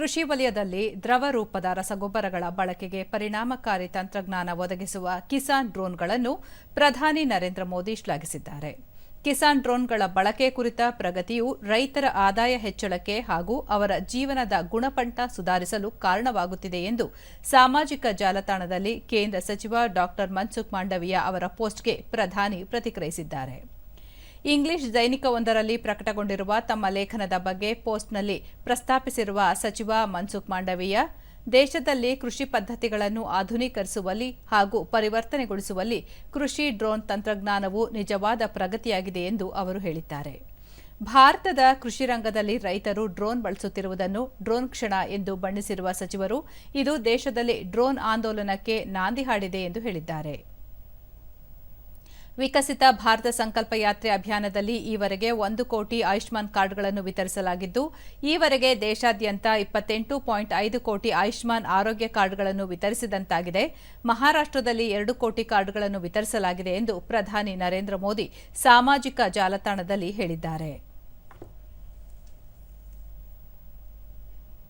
ಕೃಷಿ ವಲಯದಲ್ಲಿ ದ್ರವ ರೂಪದ ರಸಗೊಬ್ಬರಗಳ ಬಳಕೆಗೆ ಪರಿಣಾಮಕಾರಿ ತಂತ್ರಜ್ಞಾನ ಒದಗಿಸುವ ಕಿಸಾನ್ ಡ್ರೋನ್ಗಳನ್ನು ಪ್ರಧಾನಿ ನರೇಂದ್ರ ಮೋದಿ ಶ್ಲಾಘಿಸಿದ್ದಾರೆ. ಕಿಸಾನ್ ಡ್ರೋನ್ಗಳ ಬಳಕೆ ಕುರಿತ ಪ್ರಗತಿಯು ರೈತರ ಆದಾಯ ಹೆಚ್ಚಳಕ್ಕೆ ಹಾಗೂ ಅವರ ಜೀವನದ ಗುಣಪಂಟ ಸುಧಾರಿಸಲು ಕಾರಣವಾಗುತ್ತಿದೆ ಎಂದು ಸಾಮಾಜಿಕ ಜಾಲತಾಣದಲ್ಲಿ ಕೇಂದ್ರ ಸಚಿವ ಡಾ ಮನ್ಸುಖ್ ಮಾಂಡವಿಯಾ ಅವರ ಪೋಸ್ಟ್ಗೆ ಪ್ರಧಾನಿ ಪ್ರತಿಕ್ರಿಯಿಸಿದ್ದಾರೆ. ಇಂಗ್ಲಿಷ್ ದೈನಿಕವೊಂದರಲ್ಲಿ ಪ್ರಕಟಗೊಂಡಿರುವ ತಮ್ಮ ಲೇಖನದ ಬಗ್ಗೆ ಪೋಸ್ಟ್ನಲ್ಲಿ ಪ್ರಸ್ತಾಪಿಸಿರುವ ಸಚಿವ ಮನ್ಸುಖ್ ಮಾಂಡವೀಯ, ದೇಶದಲ್ಲಿ ಕೃಷಿ ಪದ್ಧತಿಗಳನ್ನು ಆಧುನೀಕರಿಸುವಲ್ಲಿ ಹಾಗೂ ಪರಿವರ್ತನೆಗೊಳಿಸುವಲ್ಲಿ ಕೃಷಿ ಡ್ರೋನ್ ತಂತ್ರಜ್ಞಾನವು ನಿಜವಾದ ಪ್ರಗತಿಯಾಗಿದೆ ಎಂದು ಅವರು ಹೇಳಿದ್ದಾರೆ. ಭಾರತದ ಕೃಷಿ ರಂಗದಲ್ಲಿ ರೈತರು ಡ್ರೋನ್ ಬಳಸುತ್ತಿರುವುದನ್ನು ಡ್ರೋನ್ ಕ್ಷಣ ಎಂದು ಬಣ್ಣಿಸಿರುವ ಸಚಿವರು, ಇದು ದೇಶದಲ್ಲಿ ಡ್ರೋನ್ ಆಂದೋಲನಕ್ಕೆ ನಾಂದಿ ಹಾಡಿದೆ ಎಂದು ಹೇಳಿದ್ದಾರೆ. ವಿಕಸಿತ ಭಾರತ ಸಂಕಲ್ಪ ಯಾತ್ರೆ ಅಭಿಯಾನದಲ್ಲಿ ಈವರೆಗೆ ಒಂದು ಕೋಟಿ ಆಯುಷ್ಮಾನ್ ಕಾರ್ಡ್ಗಳನ್ನು ವಿತರಿಸಲಾಗಿದ್ದು, ಈವರೆಗೆ ದೇಶಾದ್ಯಂತ ಇಪ್ಪತ್ತೆಂಟು ಪಾಯಿಂಟ್ ಐದು ಕೋಟಿ ಆಯುಷ್ಮಾನ್ ಆರೋಗ್ಯ ಕಾರ್ಡ್ಗಳನ್ನು ವಿತರಿಸಿದಂತಾಗಿದೆ. ಮಹಾರಾಷ್ಟ್ರದಲ್ಲಿ ಎರಡು ಕೋಟಿ ಕಾರ್ಡ್ಗಳನ್ನು ವಿತರಿಸಲಾಗಿದೆ ಎಂದು ಪ್ರಧಾನಿ ನರೇಂದ್ರ ಮೋದಿ ಸಾಮಾಜಿಕ ಜಾಲತಾಣದಲ್ಲಿ ಹೇಳಿದ್ದಾರೆ.